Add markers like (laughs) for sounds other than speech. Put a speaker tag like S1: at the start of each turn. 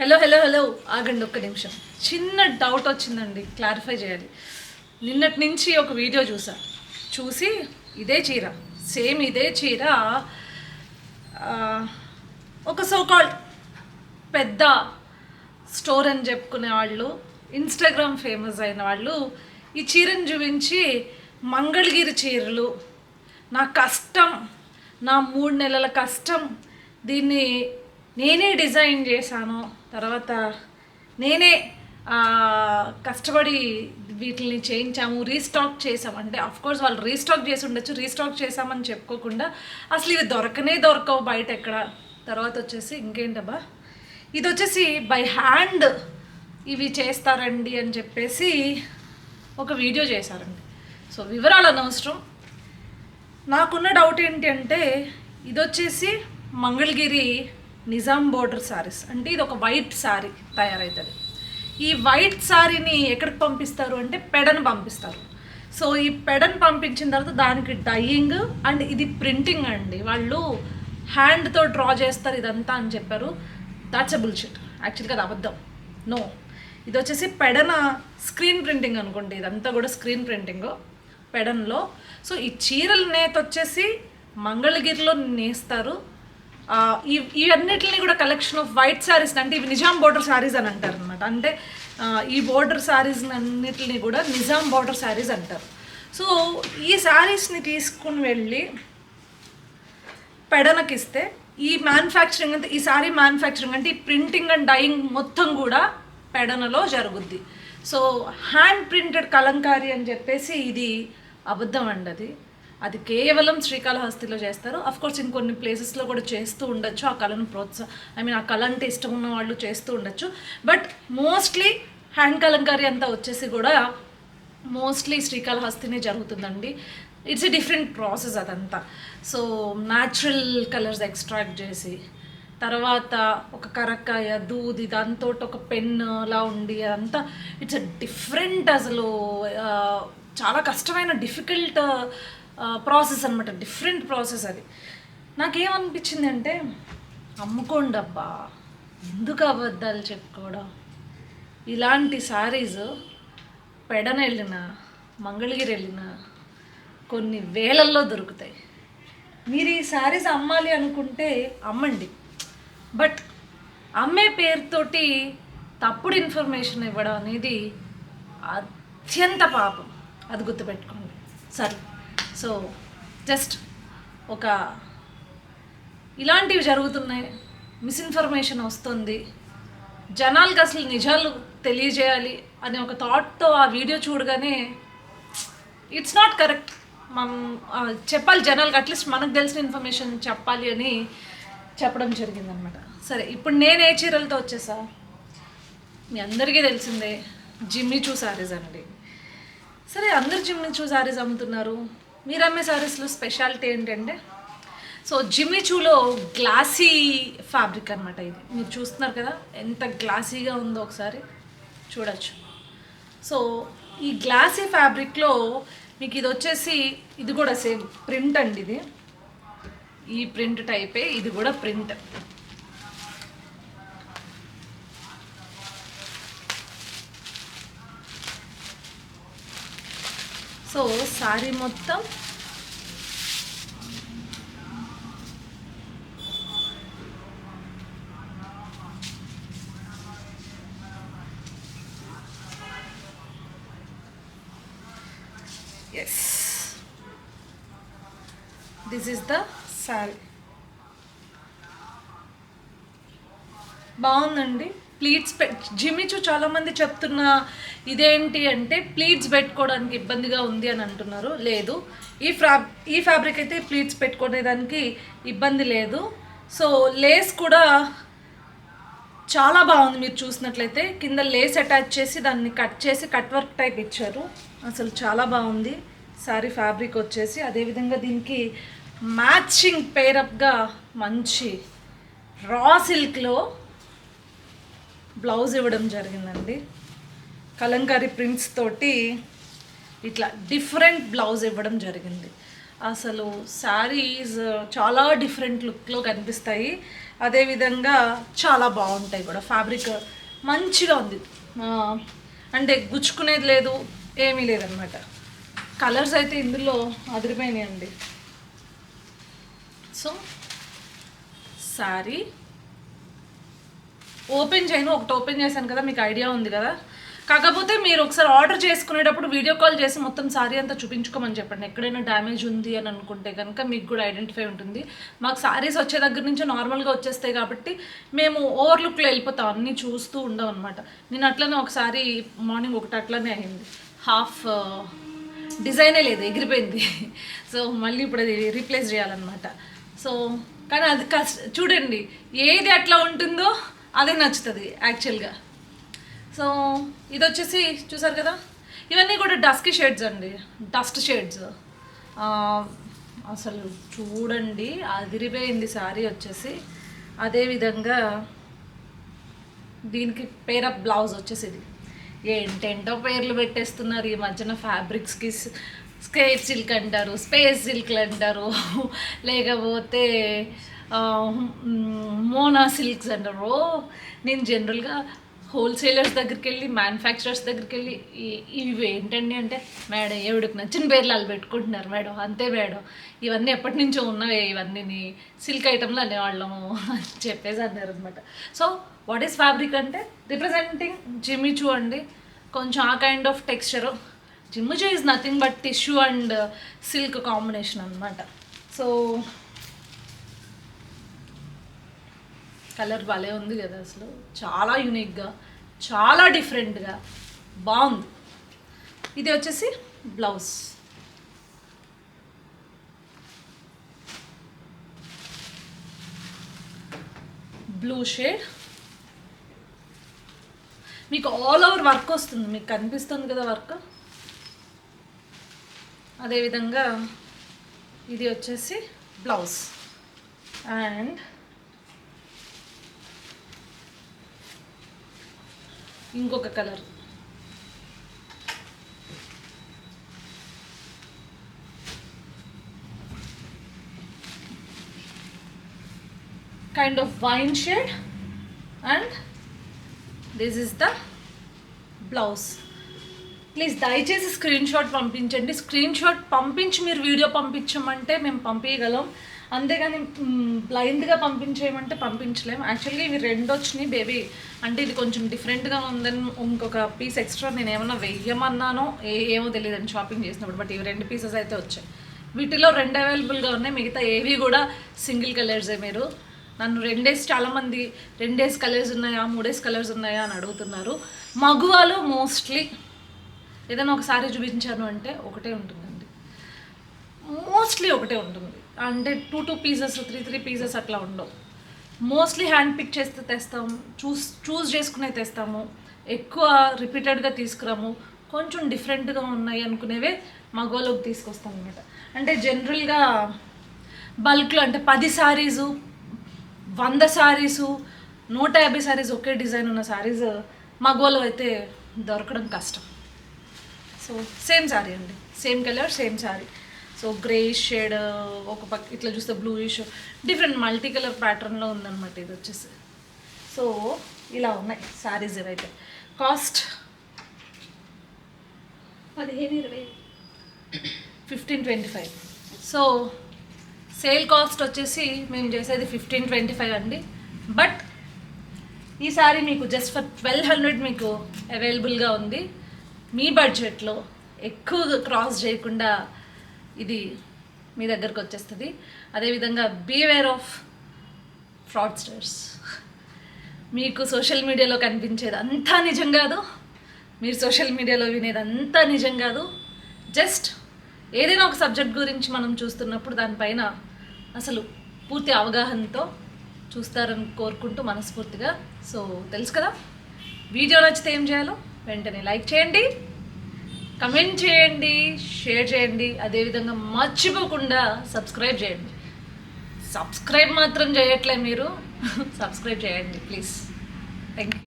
S1: Hello hello hello ఆగండి ఒక్క నిమిషం. చిన్న డౌట్ వచ్చిందండి. క్లారిఫై చేయాలి. నిన్నటి నుంచి ఒక వీడియో చూసా. చూసి ఇదే చీర. సేమ్ ఇదే చీర. ఒక సోకాల్డ్ పెద్ద స్టోర్ అని చెప్పుకునే వాళ్ళు ఇన్స్టాగ్రామ్ ఫేమస్ అయిన వాళ్ళు ఈ చీరను చూపించి మంగళగిరి చీరలు నా కష్టం నా మూడు నెలల కష్టం దీన్ని నేనే డిజైన్ చేశాను తర్వాత నేనే కష్టపడి వీటిని చేయించాము రీస్టాక్ చేసాము అంటే కోర్స్ వాళ్ళు రీస్టాక్ చేసి ఉండొచ్చు రీస్టాక్ చేసామని చెప్పుకోకుండా అసలు ఇవి దొరకనే దొరకవు బయట ఎక్కడ. తర్వాత వచ్చేసి ఇంకేంటబ్బా? ఇది వచ్చేసి బై హ్యాండ్ ఇవి చేస్తారండి అని చెప్పేసి ఒక వీడియో చేశారండి. సో వివరాలు అనవసరం నాకున్న డౌట్ ఏంటి అంటే ఇది వచ్చేసి మంగళగిరి నిజాం బోర్డర్ శారీస్ అంటే ఇది ఒక వైట్ శారీ తయారవుతుంది ఈ వైట్ శారీని ఎక్కడికి పంపిస్తారు అంటే పెడను పంపిస్తారు. సో ఈ పెడను పంపించిన తర్వాత దానికి డైయింగ్ అండ్ ఇది ప్రింటింగ్ అండి. వాళ్ళు హ్యాండ్తో డ్రా చేస్తారు ఇదంతా అని చెప్పారు. దాట్స్ అ బుల్షిట్ యాక్చువల్గా అది అబద్ధం. నో ఇది వచ్చేసి పెడన స్క్రీన్ ప్రింటింగ్ అనుకోండి. ఇదంతా కూడా స్క్రీన్ ప్రింటింగ్ పెడన్లో. సో ఈ చీరల నేత వచ్చేసి మంగళగిరిలో నేస్తారు. ఇవన్నిటిని కూడా కలెక్షన్ ఆఫ్ వైట్ శారీస్ అంటే ఇవి నిజాం బోర్డర్ శారీస్ అని అంటారు అనమాట అంటే ఈ బోర్డర్ శారీస్ అన్నిటిని కూడా నిజాం బోర్డర్ శారీస్ అంటారు. సో ఈ శారీస్ని తీసుకుని వెళ్ళి పెడనకిస్తే ఈ మ్యానుఫ్యాక్చరింగ్ అంటే ఈ సారీ మ్యానుఫ్యాక్చరింగ్ అంటే ఈ ప్రింటింగ్ అండ్ డైయింగ్ మొత్తం కూడా పెడనలో జరుగుద్ది. సో హ్యాండ్ ప్రింటెడ్ కలంకారీ అని చెప్పేసి ఇది అబద్ధం అండి అది. అది కేవలం శ్రీకాళహస్తిలో చేస్తారు. కోర్స్ ఇంకొన్ని ప్లేసెస్లో కూడా చేస్తూ ఉండొచ్చు ఆ కళను ప్రోత్సాహ ఐ మీన్ ఆ కళ అంటే ఇష్టం ఉన్న వాళ్ళు చేస్తూ ఉండొచ్చు. బట్ మోస్ట్లీ హ్యాండ్ కలంకారీ అంతా వచ్చేసి కూడా మోస్ట్లీ శ్రీకాళహస్తినే జరుగుతుందండి. ఇట్స్ ఎ డిఫరెంట్ ప్రాసెస్ అదంతా. సో న్యాచురల్ కలర్స్ ఎక్స్ట్రాక్ట్ చేసి తర్వాత ఒక కరక్కాయ దూది దాంతో ఒక పెన్ అలా ఉండి అదంతా ఇట్స్ ఎ డిఫరెంట్ అసలు చాలా కష్టమైన డిఫికల్ట్ ప్రాసెస్ అనమాట డిఫరెంట్ ప్రాసెస్ అది. నాకేమనిపించింది అంటే అమ్ముకోండి అబ్బా ఎందుకు అబద్ధాలు చెప్పుకోవడం? ఇలాంటి సారీస్ పెడన వెళ్ళిన మంగళగిరి వెళ్ళిన కొన్ని వేలల్లో దొరుకుతాయి. మీరు ఈ శారీస్ అమ్మాలి అనుకుంటే అమ్మండి. బట్ అమ్మే పేరుతోటి తప్పుడు ఇన్ఫర్మేషన్ ఇవ్వడం అనేది అత్యంత పాపం. అది గుర్తుపెట్టుకోండి. సరే సో జస్ట్ ఒక ఇలాంటివి జరుగుతున్నాయి. మిస్ఇన్ఫర్మేషన్ వస్తుంది. జనాలకు అసలు నిజాలు తెలియజేయాలి అనే ఒక థాట్తో ఆ వీడియో చూడగానే ఇట్స్ నాట్ కరెక్ట్ మనం చెప్పాలి జనాలకు అట్లీస్ట్ మనకు తెలిసిన ఇన్ఫర్మేషన్ చెప్పాలి అని చెప్పడం జరిగిందనమాట సరే ఇప్పుడు నేను ఏ చీరలతో వచ్చేసా? మీ అందరికీ తెలిసిందే జిమ్మి చూ శారీస్ అండి సరే అందరు జిమ్మి చూ శారీస్ అమ్ముతున్నారు. మీరు అమ్మే శారీస్లో స్పెషాలిటీ ఏంటంటే సో జిమ్మి చూలో గ్లాసీ ఫ్యాబ్రిక్ అనమాట ఇది. మీరు చూస్తున్నారు కదా ఎంత గ్లాసీగా ఉందో ఒకసారి చూడొచ్చు. సో ఈ గ్లాసీ ఫ్యాబ్రిక్లో మీకు ఇది వచ్చేసి ఇది కూడా సేమ్ ప్రింట్ అండి ఇది. ఈ ప్రింట్ టైపే ఇది కూడా ప్రింట్. సో శారీ మొత్తం. Yes this is the sari బాగుందండి. ప్లీట్స్ పె జిమిచు చాలామంది చెప్తున్న ఇదేంటి అంటే ప్లీట్స్ పెట్టుకోవడానికి ఇబ్బందిగా ఉంది అని అంటున్నారు. లేదు. ఈ ఫ్రా ఈ ఫ్యాబ్రిక్ అయితే ప్లీట్స్ పెట్టుకునేదానికి ఇబ్బంది లేదు. సో లేస్ కూడా చాలా బాగుంది మీరు చూసినట్లయితే. కింద లేస్ అటాచ్ చేసి దాన్ని కట్ చేసి కట్ వర్క్ టైప్ ఇచ్చారు. అసలు చాలా బాగుంది. సారీ ఫ్యాబ్రిక్ వచ్చేసి. అదేవిధంగా దీనికి మ్యాచింగ్ పేరప్గా మంచి రా సిల్క్లో బ్లౌజ్ ఇవ్వడం జరిగిందండి. కలంకారీ ప్రింట్స్ తోటి ఇట్లా డిఫరెంట్ బ్లౌజ్ ఇవ్వడం జరిగింది. అసలు శారీస్ చాలా డిఫరెంట్ లుక్లో కనిపిస్తాయి. అదేవిధంగా చాలా బాగుంటాయి కూడా. ఫ్యాబ్రిక్ మంచిగా ఉంది. అంటే గుచ్చుకునేది లేదు ఏమీ లేదనమాట కలర్స్ అయితే ఇందులో అదిరిపోయినాయండి. అండి సో శారీ ఓపెన్ చేయను ఒకటి ఓపెన్ చేశాను కదా మీకు ఐడియా ఉంది కదా. కాకపోతే మీరు ఒకసారి ఆర్డర్ చేసుకునేటప్పుడు వీడియో కాల్ చేసి మొత్తం సారీ అంతా చూపించుకోమని చెప్పండి. ఎక్కడైనా డ్యామేజ్ ఉంది అని అనుకుంటే కనుక మీకు కూడా ఐడెంటిఫై ఉంటుంది. మాకు సారీస్ వచ్చే దగ్గర నుంచి నార్మల్గా వచ్చేస్తాయి కాబట్టి మేము ఓవర్లుక్లో వెళ్ళిపోతాం. అన్నీ చూస్తూ ఉండవు అనమాట నేను అట్లనే ఒకసారి మార్నింగ్ ఒకటి అట్లనే అయింది. హాఫ్ డిజైనే లేదు ఎగిరిపోయింది. (laughs) సో మళ్ళీ ఇప్పుడు అది రీప్లేస్ చేయాలన్నమాట. సో కానీ అది కష్ట చూడండి ఏది అట్లా ఉంటుందో అదే నచ్చుతుంది యాక్చువల్గా సో ఇది వచ్చేసి చూసారు కదా? ఇవన్నీ కూడా డస్ky షేడ్స్ అండి. డస్ట్ షేడ్స్ అసలు చూడండి అదిరిపోయింది శారీ వచ్చేసి. అదేవిధంగా దీనికి పేరప్ బ్లౌజ్ వచ్చేసి ఇది ఏంటేంటో పేర్లు పెట్టేస్తున్నారు ఈ మధ్యన ఫ్యాబ్రిక్స్కి స్కేట్ సిల్క్ అంటారు స్పేస్ సిల్క్ అంటారు. (laughs) లేకపోతే మోనా సిల్క్స్ అంటారు. ఓ, నేను జనరల్గా హోల్సేలర్స్ దగ్గరికి వెళ్ళి మ్యానుఫ్యాక్చరర్స్ దగ్గరికి వెళ్ళి ఇవి ఏంటండి అంటే మేడం ఎవడికి నచ్చిన పేర్లు వాళ్ళు పెట్టుకుంటున్నారు మేడం. అంతే మేడం. ఇవన్నీ ఎప్పటి నుంచో ఉన్నవే ఇవన్నీ సిల్క్ ఐటమ్లు అనేవాళ్ళము అని చెప్పేసి అన్నారు అనమాట సో వాట్ ఈస్ ఫ్యాబ్రిక్ అంటే రిప్రజెంటింగ్ జిమిచూ అండి. కొంచెం ఆ kind of texture Jimmy Choo is nothing but tissue and silk combination అనమాట సో కలర్ భలే ఉంది కదా అసలు. చాలా యూనిక్గా చాలా డిఫరెంట్గా బాగుంది. ఇది వచ్చేసి బ్లౌజ్. బ్లూ షేడ్ మీకు ఆల్ ఓవర్ వర్క్ వస్తుంది. మీకు కనిపిస్తుంది కదా వర్క్ అదేవిధంగా ఇది వచ్చేసి బ్లౌజ్. అండ్ ఇంకొక colour. Kind of wine shade and this is the blouse please దయచేసి స్క్రీన్ షాట్ పంపించండి. స్క్రీన్ షాట్ పంపించి మీరు వీడియో పంపించమంటే మేము పంపించగలం. అంతేగాని బ్లైండ్గా పంపించేయమంటే పంపించలేం యాక్చువల్గా ఇవి రెండు వచ్చినాయి బేబీ అంటే ఇది కొంచెం డిఫరెంట్గా ఉందని ఇంకొక పీస్ ఎక్స్ట్రా నేను ఏమన్నా వెయ్యమన్నానో ఏ ఏమో తెలియదండి షాపింగ్ చేసినప్పుడు. బట్ ఇవి రెండు పీసెస్ అయితే వచ్చాయి. వీటిలో రెండు అవైలబుల్గా ఉన్నాయి. మిగతా ఏవి కూడా సింగిల్ కలర్సే మీరు. నన్ను రెండేస్ చాలామంది రెండేస్ కలర్స్ ఉన్నాయా మూడేస్ కలర్స్ ఉన్నాయా అని అడుగుతున్నారు. మగువాలో మోస్ట్లీ ఏదైనా ఒకసారి చూపించాను అంటే ఒకటే ఉంటుందండి. మోస్ట్లీ ఒకటే ఉంటుంది. అంటే two two pieces three three pieces అట్లా ఉండవు. మోస్ట్లీ హ్యాండ్ పిక్ చేస్తే తెస్తాము చూస్ చూస్ చేసుకునే తెస్తాము ఎక్కువ రిపీటెడ్గా తీసుకురాము కొంచెం డిఫరెంట్గా ఉన్నాయి అనుకునేవే మగోలోకి తీసుకొస్తాం అనమాట అంటే జనరల్గా బల్క్లో అంటే పది శారీసు వంద శారీసు నూట యాభై శారీస్ ఒకే డిజైన్ ఉన్న శారీస్ మగోలో అయితే దొరకడం కష్టం. సో సేమ్ సారీ అండి. Same colour same saree so grey shade ఒక పక్క ఇట్లా చూస్తే బ్లూయిష్ డిఫరెంట్ మల్టీ కలర్ ప్యాటర్న్లో ఉందన్నమాట ఇది వచ్చేసి. సో ఇలా ఉన్నాయి సారీస్ ఇవైతే. కాస్ట్ పదిహేను ఇరవై. Fifteen twenty five so sale cost వచ్చేసి మేము చేసేది ఫిఫ్టీన్ ట్వంటీ ఫైవ్ అండి. బట్ ఈ సారీ మీకు జస్ట్ ఫర్ ట్వెల్వ్ హండ్రెడ్ మీకు అవైలబుల్గా ఉంది. మీ బడ్జెట్లో ఎక్కువ క్రాస్ చేయకుండా ఇది మీ దగ్గరకు వచ్చేస్తుంది. అదేవిధంగా బీవేర్ ఆఫ్ ఫ్రాడ్స్టర్స్ మీకు సోషల్ మీడియాలో కనిపించేది అంతా నిజం కాదు. మీరు సోషల్ మీడియాలో వినేది అంతా నిజం కాదు. జస్ట్ ఏదైనా ఒక సబ్జెక్ట్ గురించి మనం చూస్తున్నప్పుడు దానిపైన అసలు పూర్తి అవగాహనతో చూస్తారని కోరుకుంటూ మనస్ఫూర్తిగా. సో తెలుసు కదా? వీడియో నచ్చితే ఏం చేయాలో? వెంటనే లైక్ చేయండి. కమెంట్ చేయండి షేర్ చేయండి అదేవిధంగా మర్చిపోకుండా సబ్స్క్రైబ్ చేయండి. సబ్స్క్రైబ్ మాత్రం చేయట్లే మీరు. (laughs) సబ్స్క్రైబ్ చేయండి ప్లీజ్. Thank you